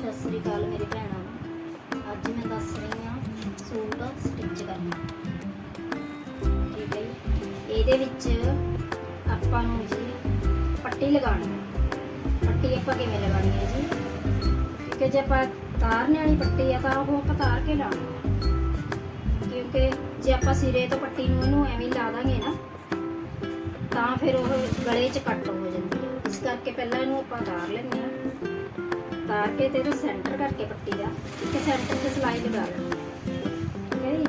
ਸਤਿ ਸ੍ਰੀ ਅਕਾਲ ਮੇਰੇ ਭੈਣਾਂ ਨੂੰ। ਅੱਜ ਮੈਂ ਦੱਸ ਰਹੀ ਹਾਂ ਸੂਟ ਸਟਿਚ ਕਰਨਾ। ਠੀਕ ਹੈ ਇਹਦੇ ਵਿੱਚ ਆਪਾਂ ਨੂੰ ਜੀ ਪੱਟੀ ਲਗਾਉਣੀ ਹੈ। ਪੱਟੀ ਆਪਾਂ ਕਿਵੇਂ ਲਗਾਉਣੀ ਹੈ ਜੀ? ਕਿਉਂਕਿ ਜੇ ਆਪਾਂ ਤਾਰਨੇ ਵਾਲੀ ਪੱਟੀ ਆ ਤਾਂ ਉਹ ਆਪਾਂ ਤਾਰ ਕੇ ਲਾਉਣੀ ਕਿਉਂਕਿ ਜੇ ਆਪਾਂ ਸਿਰੇ ਤੋਂ ਪੱਟੀ ਨੂੰ ਇਹਨੂੰ ਐਵੇਂ ਲਾ ਦਾਂਗੇ ਨਾ, ਤਾਂ ਫਿਰ ਉਹ ਗਲੇ 'ਚ ਕੱਟ ਹੋ ਜਾਂਦੀ ਹੈ। ਇਸ ਕਰਕੇ ਪਹਿਲਾਂ ਇਹਨੂੰ ਆਪਾਂ ਤਾਰ ਲੈਂਦੇ ਹਾਂ। ਤਾਰ ਕੇ ਤੇ ਇਹਦਾ ਸੈਂਟਰ ਕਰਕੇ ਪੱਟੀ ਦਾ ਇੱਕ ਸੈਂਟਰ ਤੇ ਸਲਾਈ ਲਗਾ ਲੈਣੀ ਠੀਕ ਹੈ ਜੀ?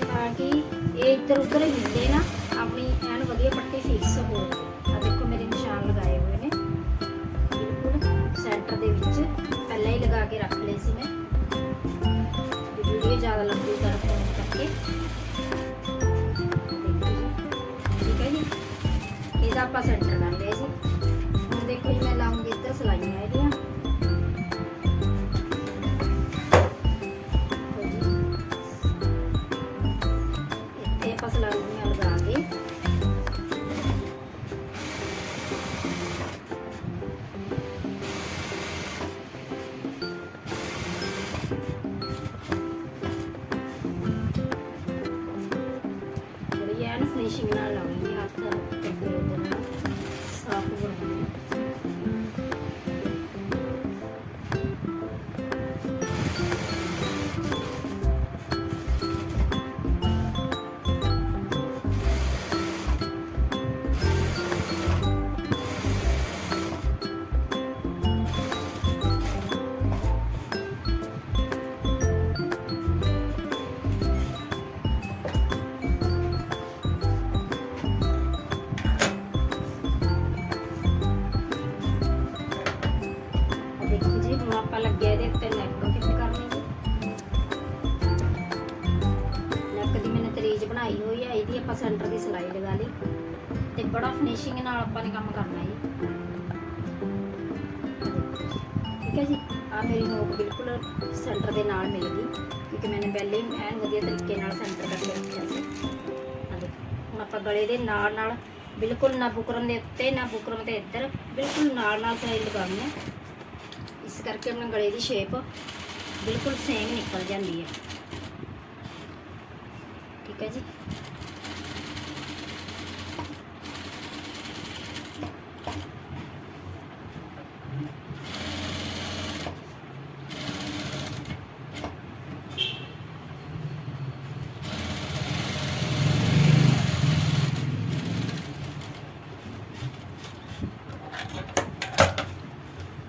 ਤਾਂ ਕਿ ਇਹ ਇੱਧਰ ਉੱਧਰ ਹਿੱਲੇ ਨਾ, ਆਪਣੀ ਐਨ ਵਧੀਆ ਪੱਟੀ ਫਿਕਸ ਹੋ ਜਾਵੇ। ਆ ਦੇਖੋ ਮੇਰੇ ਨਿਸ਼ਾਨ ਲਗਾਏ ਹੋਏ ਨੇ। ਬਿਲਕੁਲ ਸੈਂਟਰ ਦੇ ਵਿੱਚ ਪਹਿਲਾਂ ਹੀ ਲਗਾ ਕੇ ਰੱਖ ਲਏ ਸੀ ਮੈਂ। ਵੀਡੀਓ ਜ਼ਿਆਦਾ ਲੰਬੀ ਕਰ ਕਰਕੇ। ਠੀਕ ਹੈ ਜੀ? ਇਹਦਾ ਆਪਾਂ ਸੈਂਟਰ ਕਰ ਲਿਆ ਜੀ। ਦੇਖੋ ਜੀ ਮੈਂ ਲਾਉਂਗੀ ਇੱਧਰ ਸਲਾਈਆਂ ਇਹਦੀਆਂ ਦੇਖੋ ਜੀ। ਇੱਥੇ ਆਪਾਂ ਸਲਾਈਆਂ ਲਗਾ ਕੇ ਥੋੜੀ ਐਨ ਫਿਨਿਸ਼ਿੰਗ ਨਾਲ ਲਾਉਣੀ ਹੈ ਹੱਥ ਕੱਪੜੇ ਦੇ ਨਾਲ ਸਾਫ਼ ਬਣਾਉਣੀ ਸੈਂਟਰ ਦੇ ਨਾਲ ਮਿਲ ਗਈ, ਕਿਉਂਕਿ ਮੈंने ਪਹਿਲੇ ਹੀ ਐਨ ਵਧੀਆ ਤਰੀਕੇ ਨਾਲ ਸੈਂਟਰ ਕਰਕੇ ਰੱਖਿਆ ਸੀ। ਹੁਣ ਆਪਾਂ ਗਲੇ ਦੇ ਨਾਲ ਨਾਲ ਬਿਲਕੁਲ ਨਾ ਬੁਕਰਮ ਦੇ ਉੱਤੇ ਨਾ ਬੁਕਰਮ ਦੇ ਇੱਧਰ ਬਿਲਕੁਲ ਨਾਲ ਨਾਲ ਸਾਈ ਲਗਾਉਣੀ ਹੈ। ਇਸ ਕਰਕੇ ਆਪਣੇ ਗਲੇ ਦੀ ਸ਼ੇਪ ਬਿਲਕੁਲ ਸੇਮ ਨਿਕਲ ਜਾਂਦੀ ਹੈ। ਠੀਕ ਹੈ ਜੀ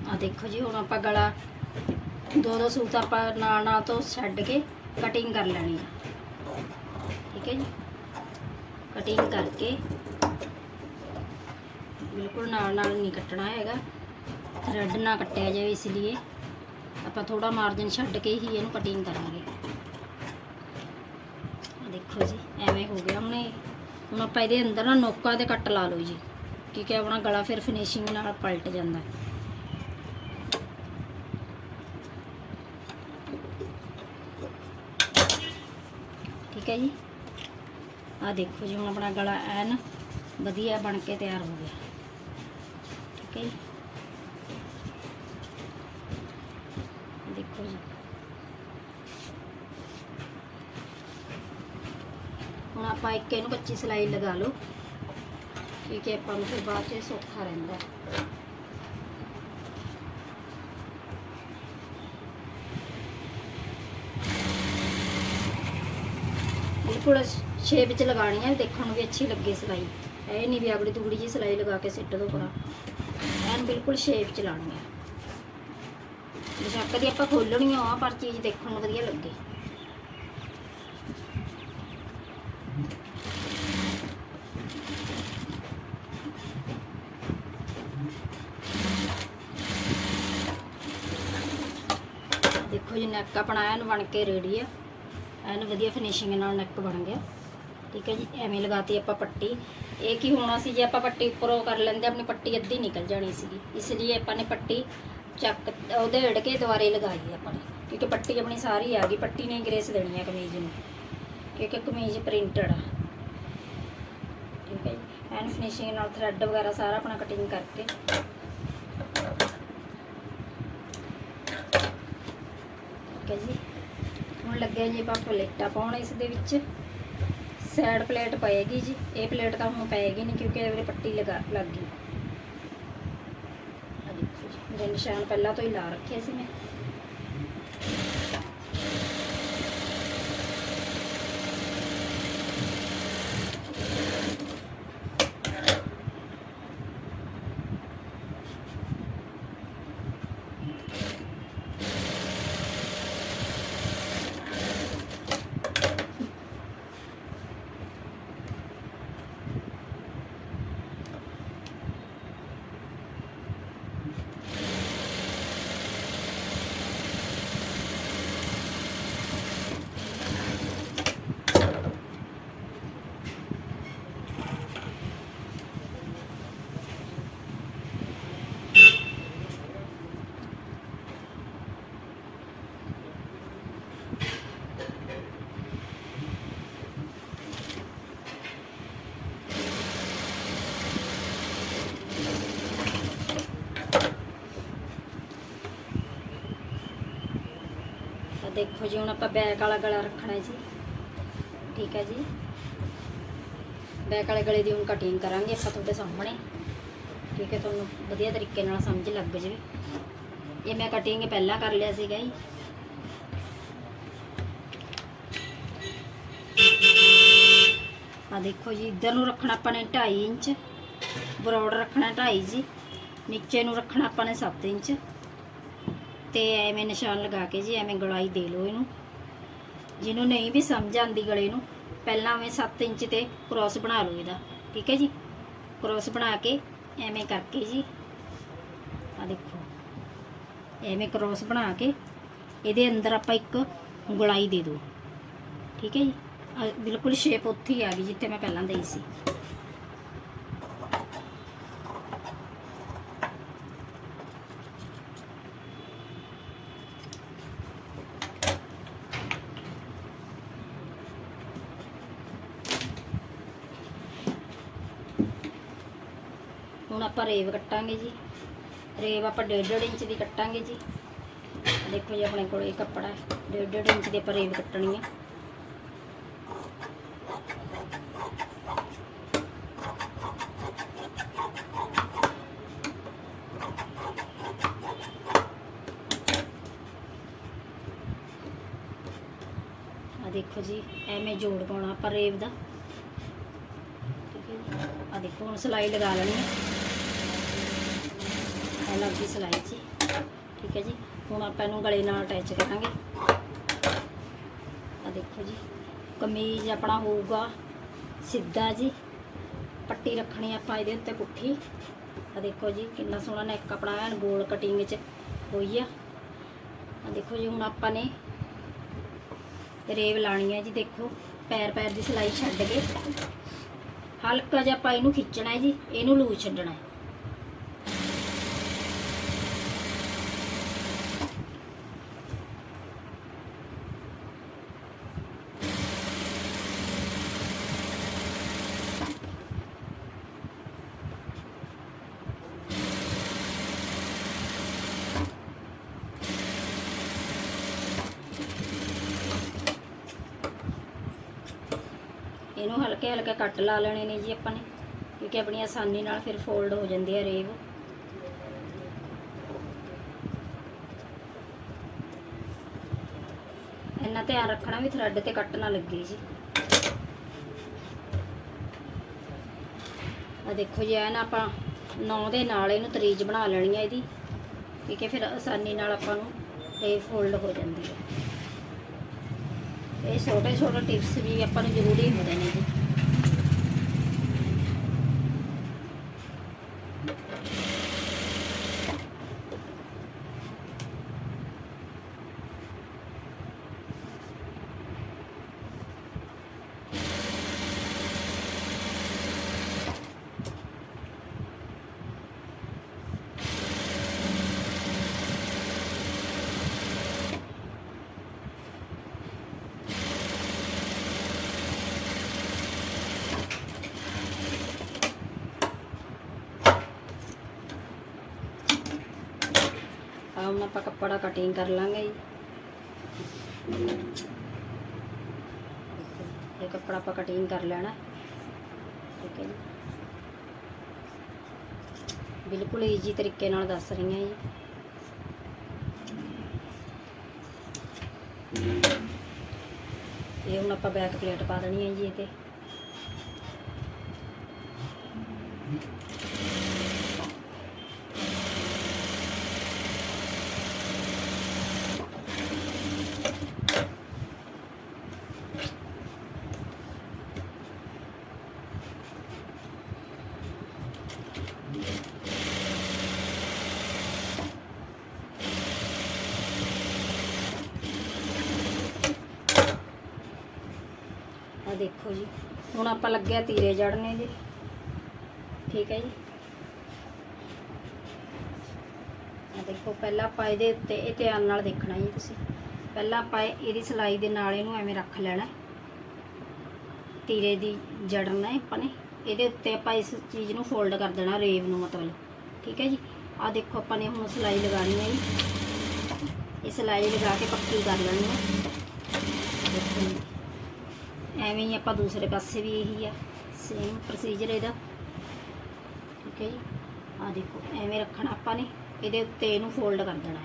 ਆ ਦੇਖੋ ਜੀ ਹੁਣ ਆਪਾਂ ਗਲਾ, ਦੋ ਦੋ ਸੂਤ ਆਪਾਂ ਨਾਲ ਨਾਲ ਤੋਂ ਛੱਡ ਕੇ ਕਟਿੰਗ ਕਰ ਲੈਣੀ ਹੈ ਠੀਕ ਹੈ ਜੀ? ਕਟਿੰਗ ਕਰਕੇ ਬਿਲਕੁਲ ਨਾਲ ਨਾਲ ਨਹੀਂ ਕੱਟਣਾ ਹੈਗਾ। ਥਰੈਡ ਨਾ ਕੱਟਿਆ ਜਾਵੇ ਇਸ ਲਈ ਆਪਾਂ ਥੋੜਾ ਮਾਰਜਨ ਛੱਡ ਕੇ ਹੀ ਇਹਨੂੰ ਕਟਿੰਗ ਕਰਾਂਗੇ। ਦੇਖੋ ਜੀ, ਐਵੇਂ ਹੋ ਗਿਆ ਹੁਣ। ਇਹ ਹੁਣ ਆਪਾਂ ਇਹਦੇ ਅੰਦਰ ਨਾ ਨੋਕਾਂ ਦੇ ਕੱਟ ਲਾ ਲਓ ਜੀ। ਕਿਉਂਕਿ ਆਪਣਾ ਗਲਾ ਫਿਰ ਫਿਨਿਸ਼ਿੰਗ ਨਾਲ ਪਲਟ ਜਾਂਦਾ। ਹੈ ਹੈ ਜੀ। ਆ ਦੇਖੋ ਜੀ, ਹੁਣ ਆਪਣਾ ਗਲਾ ਐਨ ਵਧੀਆ ਬਣ ਕੇ ਤਿਆਰ ਹੋ ਗਿਆ। ਠੀਕ ਹੈ ਜੀ। ਦੇਖੋ ਜੀ। ਹੁਣ ਆਪਾਂ ਇੱਕ ਇਹਨੂੰ ਕੱਚੀ ਸਲਾਈ ਲਗਾ ਲਓ। ਠੀਕ ਹੈ, ਆਪਾਂ ਨੂੰ ਫਿਰ ਬਾਅਦ ਚ ਸੌਖਾ ਰਹਿੰਦਾ। ਬਿਲਕੁਲ ਸ਼ੇਪ ਚ ਲਗਾਣੀ ਹੈ ਦੇਖਣ ਨੂੰ ਵੀ ਅੱਛੀ ਲੱਗੇ ਸਿਲਾਈ। ਇਹ ਨਹੀਂ ਵੀ ਅਗੜੀ ਤੁਗੜੀ ਜੀ ਸਲਾਈ ਲਗਾ ਕੇ ਸਿੱਟ ਦੋ ਪਰਾਂ। ਐਨ ਬਿਲਕੁਲ ਸ਼ੇਪ ਚ ਲਾਣੀ ਹੈ ਬੇਸ਼ੱਕ ਦੀ ਆਪਾਂ ਖੋਲਣੀ ਆ ਪਰ ਚੀਜ਼ ਦੇਖਣ ਨੂੰ ਵਧੀਆ ਲੱਗੇ। ਦੇਖੋ ਜੀ, ਨੈਕ ਆਪਣਾ ਐਨ ਬਣ ਕੇ ਰੈਡੀ ਆ। ਐਨ ਵਧੀਆ ਫਿਨਿਸ਼ਿੰਗ ਨਾਲ ਨੈਕ ਬਣ ਗਿਆ। ਠੀਕ ਹੈ ਜੀ, ਐਵੇਂ ਲਗਾਤੀ ਆਪਾਂ ਪੱਟੀ। ਇਹ ਕੀ ਹੋਣਾ ਸੀ ਜੇ ਆਪਾਂ ਪੱਟੀ ਉੱਪਰੋਂ ਕਰ ਲੈਂਦੇ, ਆਪਣੀ ਪੱਟੀ ਅੱਧੀ ਨਿਕਲ ਜਾਣੀ ਸੀਗੀ। ਇਸ ਲਈ ਆਪਾਂ ਨੇ ਪੱਟੀ ਚੱਕ, ਉਹਦੇ ਢੜ ਕੇ ਦੁਬਾਰੇ ਲਗਾਈ ਆਪਾਂ ਨੇ। ਕਿਉਂਕਿ ਪੱਟੀ ਆਪਣੀ ਸਾਰੀ ਆ ਗਈ, ਪੱਟੀ ਨੇ ਗ੍ਰੇਸ ਦੇਣੀ ਹੈ ਕਮੀਜ਼ ਨੂੰ। ਕਿਉਂਕਿ ਕਮੀਜ਼ ਪ੍ਰਿੰਟਡ ਆ। ਠੀਕ ਹੈ ਜੀ, ਐਨ ਫਿਨਿਸ਼ਿੰਗ ਨਾਲ ਥਰੈਡ ਵਗੈਰਾ ਸਾਰਾ ਆਪਣਾ ਕਟਿੰਗ ਕਰਕੇ। ਠੀਕ ਹੈ ਜੀ। ਲੱਗਿਆ ਜੀ, ਆਪਾਂ ਪਲੇਟਾਂ ਪਾਉਣ ਇਸ ਦੇ ਵਿੱਚ। ਸਾਈਡ ਪਲੇਟ ਪਏਗੀ ਜੀ, ਇਹ ਪਲੇਟ ਤਾਂ ਹੁਣ ਪਏਗੀ ਨਹੀਂ ਕਿਉਂਕਿ ਇਹਦੇ ਪੱਟੀ ਲਗਾ, ਲੱਗ ਗਈ। ਮੇਰੇ ਨਿਸ਼ਾਨ ਪਹਿਲਾਂ ਤੋਂ ਹੀ ਲਾ ਰੱਖੇ ਸੀ ਮੈਂ ਆ ਦੇਖੋ ਜੀ, ਹੁਣ ਆਪਾਂ ਬੈਕ ਵਾਲਾ ਗਲਾ ਰੱਖਣਾ ਜੀ। ਠੀਕ ਹੈ ਜੀ। ਬੈਕ ਵਾਲੇ ਗਲੇ ਦੀ ਹੁਣ ਕਟਿੰਗ ਕਰਾਂਗੇ ਆਪਾਂ ਤੁਹਾਡੇ ਸਾਹਮਣੇ। ਠੀਕ ਹੈ, ਤੁਹਾਨੂੰ ਵਧੀਆ ਤਰੀਕੇ ਨਾਲ ਸਮਝ ਲੱਗ ਜਾਵੇ। ਇਹ ਮੈਂ ਕਟਿੰਗ ਪਹਿਲਾਂ ਕਰ ਲਿਆ ਸੀਗਾ ਜੀ। ਆ ਦੇਖੋ ਜੀ, ਇੱਧਰ ਨੂੰ ਰੱਖਣਾ ਆਪਾਂ ਨੇ 2.5 ਇੰਚ। ਬਰੋਡ ਰੱਖਣਾ 2.5 ਜੀ। ਨੀਚੇ ਨੂੰ ਰੱਖਣਾ ਆਪਾਂ ਨੇ 7 ਇੰਚ। ਤੇ ਐਵੇਂ ਨਿਸ਼ਾਨ ਲਗਾ ਕੇ ਜੀ, ਐਵੇਂ ਗਲਾਈ ਦੇ ਲਓ ਇਹਨੂੰ। ਜਿਹਨੂੰ ਨਹੀਂ ਵੀ ਸਮਝ ਆਂਦੀ ਗਲੇ ਨੂੰ, ਪਹਿਲਾਂ ਐਵੇਂ 7 ਇੰਚ ਤੇ ਕ੍ਰੋਸ ਬਣਾ ਲਓ ਇਹਦਾ, ਠੀਕ ਹੈ ਜੀ? ਕ੍ਰੋਸ ਬਣਾ ਕੇ ਐਵੇਂ ਕਰਕੇ ਜੀ। ਆ ਦੇਖੋ, ਐਵੇਂ ਕ੍ਰੋਸ ਬਣਾ ਕੇ ਇਹਦੇ ਅੰਦਰ ਆਪਾਂ ਇੱਕ ਗੁਲਾਈ ਦੇ ਦਿਓ, ਠੀਕ ਹੈ ਜੀ? ਬਿਲਕੁਲ ਸ਼ੇਪ ਉੱਥੇ ਹੀ ਆ ਗਈ ਜਿੱਥੇ ਮੈਂ ਪਹਿਲਾਂ ਦੇਈ ਸੀ ਹੁਣ ਆਪਾਂ ਰੇਵ ਕੱਟਾਂਗੇ ਜੀ। ਰੇਵ ਆਪਾਂ 1.5 ਇੰਚ ਦੀ ਕੱਟਾਂਗੇ ਜੀ। ਦੇਖੋ ਜੀ ਆਪਣੇ ਕੋਲ ਇਹ ਕੱਪੜਾ ਹੈ। 1.5 ਇੰਚ ਦੀ ਆਪਾਂ ਰੇਵ ਕੱਟਣੀ ਹੈ। ਆ ਦੇਖੋ ਜੀ, ਐਵੇਂ ਜੋੜ ਪਾਉਣਾ ਆਪਾਂ ਰੇਵ ਦਾ। ਠੀਕ ਹੈ ਆ ਦੇਖੋ, ਹੁਣ ਸਿਲਾਈ ਲਗਾ ਲੈਣੀ ਹੈ। ਲੱਗ ਗਈ ਸਿਲਾਈ ਜੀ ਠੀਕ ਹੈ ਜੀ, ਹੁਣ ਆਪਾਂ ਇਹਨੂੰ ਗਲੇ ਨਾਲ ਅਟੈਚ ਕਰਾਂਗੇ। ਆ ਦੇਖੋ ਜੀ, ਕਮੀਜ਼ ਆਪਣਾ ਹੋਊਗਾ ਸਿੱਧਾ ਜੀ। ਪੱਟੀ ਰੱਖਣੀ ਆਪਾਂ ਇਹਦੇ ਉੱਤੇ ਪੁੱਠੀ। ਆ ਦੇਖੋ ਜੀ, ਕਿੰਨਾ ਸੋਹਣਾ ਨੈਕ ਆਪਣਾ ਐਨ ਗੋਲ ਕਟਿੰਗ 'ਚ ਹੋਈ ਆ। ਆ ਦੇਖੋ ਜੀ, ਹੁਣ ਆਪਾਂ ਨੇ ਰੇਵ ਲਾਣੀ ਹੈ ਜੀ, ਦੇਖੋ ਪੈਰ ਪੈਰ ਦੀ ਸਿਲਾਈ ਛੱਡ ਕੇ। ਹਲਕਾ ਜਿਹਾ ਆਪਾਂ ਇਹਨੂੰ ਖਿੱਚਣਾ ਹੈ ਜੀ, ਇਹਨੂੰ ਲੂਜ਼ ਛੱਡਣਾ ਹੈ ਇਹਨੂੰ ਹਲਕੇ ਹਲਕੇ ਕੱਟ ਲਾ ਲੈਣੇ ਨੇ ਜੀ ਆਪਾਂ ਨੇ, ਕਿਉਂਕਿ ਆਪਣੀ ਆਸਾਨੀ ਨਾਲ ਫਿਰ ਫੋਲਡ ਹੋ ਜਾਂਦੀ ਹੈ ਰੇਵ। ਇੰਨਾ ਧਿਆਨ ਰੱਖਣਾ ਵੀ ਥਰੈਡ ਤੇ ਕੱਟ ਨਾ ਲੱਗੇ ਜੀ। ਆ ਦੇਖੋ ਜੀ ਐ ਨਾ ਆਪਾਂ ਨੌ ਦੇ ਨਾਲ ਇਹਨੂੰ ਤਰੀਜ ਬਣਾ ਲੈਣੀ ਹੈ ਇਹਦੀ ਠੀਕ ਹੈ ਫਿਰ ਆਸਾਨੀ ਨਾਲ ਆਪਾਂ ਨੂੰ ਇਹ ਫੋਲਡ ਹੋ ਜਾਂਦੀ ਹੈ ਇਹ ਛੋਟੇ ਛੋਟੇ ਟਿਪਸ ਵੀ ਆਪਾਂ ਨੂੰ ਜ਼ਰੂਰੀ ਹੁੰਦੇ ਨੇ ਜੀ। ਆ ਹੁਣ ਆਪਾਂ ਕੱਪੜਾ ਕਟਿੰਗ ਕਰ ਲਾਂਗੇ ਜੀ। ਇਹ ਕੱਪੜਾ ਆਪਾਂ ਕਟਿੰਗ ਕਰ ਲੈਣਾ। ਠੀਕ ਹੈ ਜੀ। ਬਿਲਕੁਲ ਈਜੀ ਤਰੀਕੇ ਨਾਲ ਦੱਸ ਰਹੀ ਹਾਂ ਜੀ। ਇਹ ਹੁਣ ਆਪਾਂ ਬੈਕ ਪਲੇਟ ਪਾ ਦੇਣੀ ਹੈ ਜੀ ਇਹਦੇ। ਦੇਖੋ ਜੀ। ਹੁਣ ਆਪਾਂ ਲੱਗਿਆ ਤੀਰੇ ਜੜਨੇ ਜੀ। ਠੀਕ ਹੈ ਜੀ। ਆ ਦੇਖੋ, ਪਹਿਲਾਂ ਆਪਾਂ ਇਹਦੇ ਉੱਤੇ ਇਹ ਧਿਆਨ ਨਾਲ ਦੇਖਣਾ ਜੀ ਤੁਸੀਂ। ਪਹਿਲਾਂ ਆਪਾਂ ਇਹ- ਇਹਦੀ ਸਲਾਈ ਦੇ ਨਾਲ ਇਹਨੂੰ ਐਵੇਂ ਰੱਖ ਲੈਣਾ। ਤੀਰੇ ਦੀ ਜੜਨਾ ਹੈ ਆਪਾਂ ਨੇ। ਇਹਦੇ ਉੱਤੇ ਆਪਾਂ ਇਸ ਚੀਜ਼ ਨੂੰ ਫੋਲਡ ਕਰ ਦੇਣਾ, ਰੇਵ ਨੂੰ ਮਤਲਬ। ਠੀਕ ਹੈ ਜੀ। ਆ ਦੇਖੋ, ਆਪਾਂ ਨੇ ਹੁਣ ਸਲਾਈ ਲਗਾਣੀ ਹੈ ਜੀ। ਇਹ ਸਲਾਈ ਲਗਾ ਕੇ ਪੱਕੀ ਕਰ ਲੈਣੀ ਹੈ। ਦੇਖੋ ਐਵੇਂ ਹੀ ਆਪਾਂ ਦੂਸਰੇ ਪਾਸੇ ਵੀ ਇਹੀ ਆ ਸੇਮ ਪ੍ਰੋਸੀਜਰ ਇਹਦਾ। ਠੀਕ ਹੈ ਜੀ? ਆ ਦੇਖੋ, ਐਵੇਂ ਰੱਖਣਾ ਆਪਾਂ ਨੇ, ਇਹਦੇ ਉੱਤੇ ਇਹਨੂੰ ਫੋਲਡ ਕਰ ਦੇਣਾ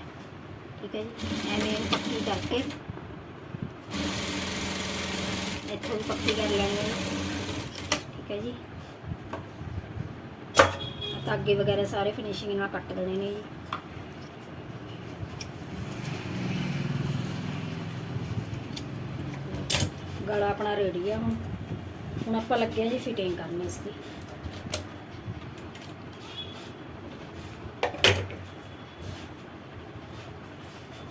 ਠੀਕ ਹੈ ਜੀ? ਐਵੇਂ ਇਹਨੂੰ ਪੱਕੀ ਕਰਕੇ, ਇੱਥੋਂ ਪੱਕੀ ਕਰ ਲੈਣੀ ਠੀਕ ਹੈ ਜੀ? ਧਾਗੇ ਵਗੈਰਾ ਸਾਰੇ ਫਿਨਿਸ਼ਿੰਗ ਨਾਲ ਕੱਟ ਦੇਣੇ ਨੇ ਜੀ। ਗਲਾ ਆਪਣਾ ਰੈਡੀ ਆ ਹੁਣ। ਹੁਣ ਆਪਾਂ ਲੱਗੇ ਆ ਜੀ ਫਿਟਿੰਗ ਕਰਨ ਇਸ ਦੀ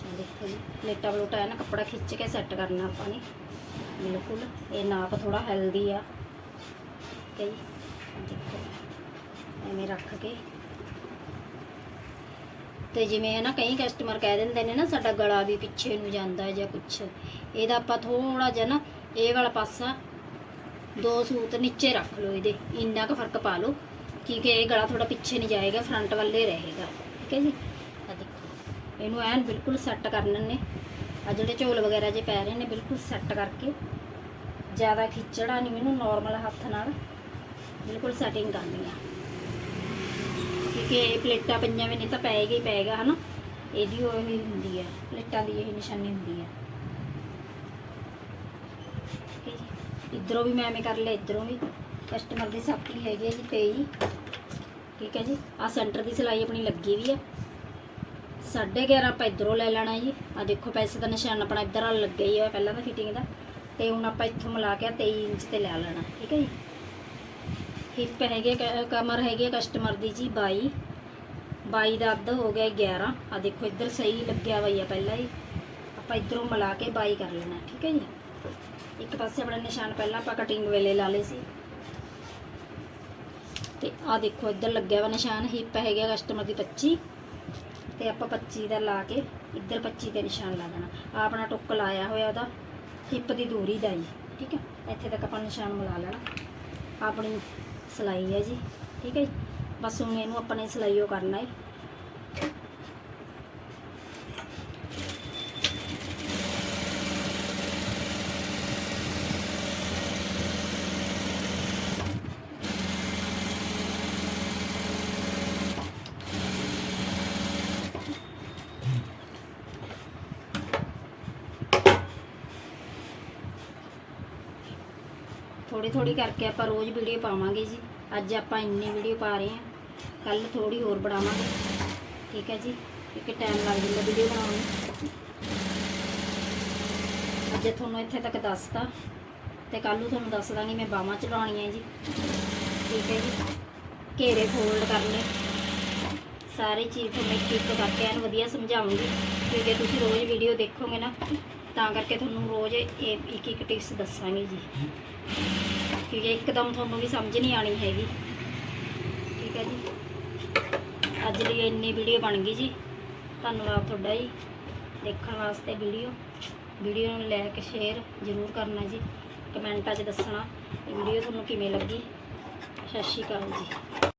ਆਹ ਦੇਖੋ ਜੀ ਪਲੇਟਾ ਪਲੂਟਾ ਹੈ ਨਾ, ਕੱਪੜਾ ਖਿੱਚ ਕੇ ਸੈੱਟ ਕਰਨਾ ਆਪਾਂ ਨੇ। ਬਿਲਕੁਲ, ਇਹ ਨਾਪ ਥੋੜਾ ਹੈਲਦੀ ਆ। ਠੀਕ ਹੈ ਜੀ ਦੇਖੋ, ਐਵੇਂ ਰੱਖ ਕੇ। ਤੇ ਜਿਵੇਂ ਹੈ ਨਾ, ਕਈ ਕਸਟਮਰ ਕਹਿ ਦਿੰਦੇ ਨੇ ਨਾ, ਸਾਡਾ ਗਲਾ ਵੀ ਪਿੱਛੇ ਨੂੰ ਜਾਂਦਾ ਜਾਂ ਕੁਛ। ਇਹਦਾ ਆਪਾਂ ਥੋੜਾ ਜਿਹਾ ਨਾ ਇਹ ਵਾਲਾ ਪਾਸਾ ਦੋ ਸੂਤ ਨੀਚੇ ਰੱਖ ਲਓ ਇਹਦੇ, ਇੰਨਾ ਕੁ ਫ਼ਰਕ ਪਾ ਲਓ ਕਿਉਂਕਿ ਇਹ ਗਲਾ ਥੋੜਾ ਪਿੱਛੇ ਨਹੀਂ ਜਾਏਗਾ ਫਰੰਟ ਵੱਲੇ ਰਹੇਗਾ, ਠੀਕ ਹੈ ਜੀ? ਆ ਦੇਖੋ, ਇਹਨੂੰ ਐਨ ਬਿਲਕੁਲ ਸੈੱਟ ਕਰਨ ਨੇ ਆ ਜਿਹੜੇ ਝੋਲ ਵਗੈਰਾ ਜੇ ਪੈ ਰਹੇ ਨੇ, ਬਿਲਕੁਲ ਸੈੱਟ ਕਰਕੇ, ਜ਼ਿਆਦਾ ਖਿੱਚੜਾ ਨਹੀਂ ਮੈਨੂੰ ਨਾਰਮਲ ਹੱਥ ਨਾਲ, ਬਿਲਕੁਲ ਸੈਟਿੰਗ ਕਰਨੀ ਆ ਕਿਉਂਕਿ ਇਹ ਪਲੇਟਾਂ ਪਈਆਂ ਵੀ ਨਹੀਂ ਤਾਂ ਪਏਗਾ ਹੀ ਪਏਗਾ ਹਨਾ? ਇਹਦੀ ਉਹ ਹੀ ਹੁੰਦੀ ਹੈ, ਪਲੇਟਾਂ ਦੀ ਇਹ ਨਿਸ਼ਾਨੀ ਹੁੰਦੀ ਹੈ ਜੀ ਇਧਰੋਂ ਵੀ ਮੈਂ ਐਵੇਂ ਕਰ ਲਿਆ, ਇਧਰੋਂ ਵੀ। ਕਸਟਮਰ ਦੀ ਸਾਪੀ ਹੈਗੀ ਹੈ ਜੀ ਤੇਈ ਠੀਕ ਹੈ ਜੀ? ਆ ਸੈਂਟਰ ਦੀ ਸਿਲਾਈ ਆਪਣੀ ਲੱਗੀ ਵੀ ਆ। 11.5 ਆਪਾਂ ਇਧਰੋਂ ਲੈ ਲੈਣਾ ਜੀ। ਆ ਦੇਖੋ ਪੈਸੇ ਦਾ ਨਿਸ਼ਾਨ ਆਪਣਾ ਇਧਰ ਵਾਲਾ ਲੱਗਿਆ ਹੀ ਹੋਇਆ ਪਹਿਲਾਂ ਤਾਂ ਫਿਟਿੰਗ ਦਾ। ਤੇ ਹੁਣ ਆਪਾਂ ਇੱਥੋਂ ਮਿਲਾ ਕੇ 23 ਇੰਚ ਤੇ ਲੈ ਲੈਣਾ। ਠੀਕ ਹੈ ਜੀ? ਹਿੱਪ ਹੈਗੇ ਕ- ਕਮਰ ਹੈਗੀ ਹੈ ਕਸਟਮਰ ਦੀ ਜੀ 22 22 ਦਾ ਅੱਧ ਹੋ ਗਿਆ 11 ਆ ਦੇਖੋ ਇੱਧਰ ਸਹੀ ਲੱਗਿਆ ਹੋਈ ਆ ਪਹਿਲਾਂ ਹੀ। ਆਪਾਂ ਇਧਰੋਂ ਮਿਲਾ ਕੇ 22 ਕਰ ਲੈਣਾ। ਠੀਕ ਹੈ ਜੀ? ਇੱਕ ਪਾਸੇ ਆਪਣਾ ਨਿਸ਼ਾਨ ਪਹਿਲਾਂ ਆਪਾਂ ਕਟਿੰਗ ਵੇਲੇ ਲਾ ਲਏ ਸੀ। ਤੇ ਆ ਦੇਖੋ, ਇੱਧਰ ਲੱਗਿਆ ਵਾ ਨਿਸ਼ਾਨ ਹਿੱਪ ਹੈਗਾ ਕਸਟਮਰ ਦੀ 25 ਤੇ ਆਪਾਂ 25 ਦਾ ਲਾ ਕੇ ਇੱਧਰ 25 ਤੇ ਨਿਸ਼ਾਨ ਲਾ ਦੇਣਾ। ਆ ਆਪਣਾ ਟੁੱਕ ਲਾਇਆ ਹੋਇਆ ਉਹਦਾ ਹਿੱਪ ਦੀ ਦੂਰੀ ਦਾ ਜੀ ਠੀਕ ਹੈ ਇੱਥੇ ਤੱਕ ਆਪਾਂ ਨਿਸ਼ਾਨ ਮਿਲਾ ਲੈਣਾ। ਆਪਣੀ ਸਿਲਾਈ ਹੈ ਜੀ, ਠੀਕ ਹੈ ਜੀ? ਬਸ ਹੁਣ ਇਹਨੂੰ ਆਪਾਂ ਨੇ ਸਿਲਾਈ ਉਹ ਕਰਨਾ ਹੈ ਥੋੜੀ ਥੋੜੀ ਕਰਕੇ ਆਪਾਂ ਰੋਜ਼ ਵੀਡੀਓ ਪਾਵਾਂਗੇ ਜੀ। ਅੱਜ ਆਪਾਂ ਇੰਨੀ ਵੀਡੀਓ ਪਾ ਰਹੇ ਹਾਂ। ਕੱਲ ਥੋੜੀ ਹੋਰ ਬਣਾਵਾਂਗੇ। ਠੀਕ ਹੈ ਜੀ? ਕਿਉਂਕਿ ਟਾਈਮ ਲੱਗ ਜਾਂਦਾ ਵੀਡੀਓ ਬਣਾਉਣ ਨੂੰ। ਅੱਜ ਤੁਹਾਨੂੰ ਇੱਥੇ ਤੱਕ ਦੱਸਤਾ। ਤੇ ਕੱਲ ਨੂੰ ਤੁਹਾਨੂੰ ਦੱਸ ਦਾਂਗੀ ਮੈਂ ਬਾਹਾਂ ਚੜਾਉਣੀਆਂ ਜੀ। ਠੀਕ ਹੈ ਜੀ? ਘੇਰੇ ਫੋਲਡ ਕਰਨੇ। ਸਾਰੀ ਚੀਜ਼ ਤੁਹਾਨੂੰ ਇੱਕ ਇੱਕ ਕਰਕੇ ਐਨ ਵਧੀਆ ਸਮਝਾਉਂਗੀ। ਕਿਉਂਕਿ ਤੁਸੀਂ ਰੋਜ਼ ਵੀਡੀਓ ਦੇਖੋਗੇ ਨਾ, ਤਾਂ ਕਰਕੇ ਤੁਹਾਨੂੰ ਰੋਜ਼ ਇਹ ਇੱਕ ਇੱਕ ਟਿਪਸ ਦੱਸਾਂਗੇ ਜੀ। ਠੀਕ ਹੈ, ਇੱਕਦਮ ਤੁਹਾਨੂੰ ਵੀ ਸਮਝ ਨਹੀਂ ਆਣੀ ਹੈਗੀ। ਠੀਕ ਹੈ ਜੀ। ਅੱਜ ਲਈ ਇੰਨੀ ਵੀਡੀਓ ਬਣ ਗਈ ਜੀ। ਧੰਨਵਾਦ ਤੁਹਾਡਾ ਜੀ। ਦੇਖਣ ਵਾਸਤੇ ਵੀਡੀਓ ਵੀਡੀਓ ਨੂੰ ਲਾਇਕ ਸ਼ੇਅਰ ਜ਼ਰੂਰ ਕਰਨਾ ਜੀ। ਕਮੈਂਟਾਂ 'ਚ ਦੱਸਣਾ ਇਹ ਵੀਡੀਓ ਤੁਹਾਨੂੰ ਕਿਵੇਂ ਲੱਗੀ। ਸਤਿ ਸ਼੍ਰੀ ਅਕਾਲ ਜੀ।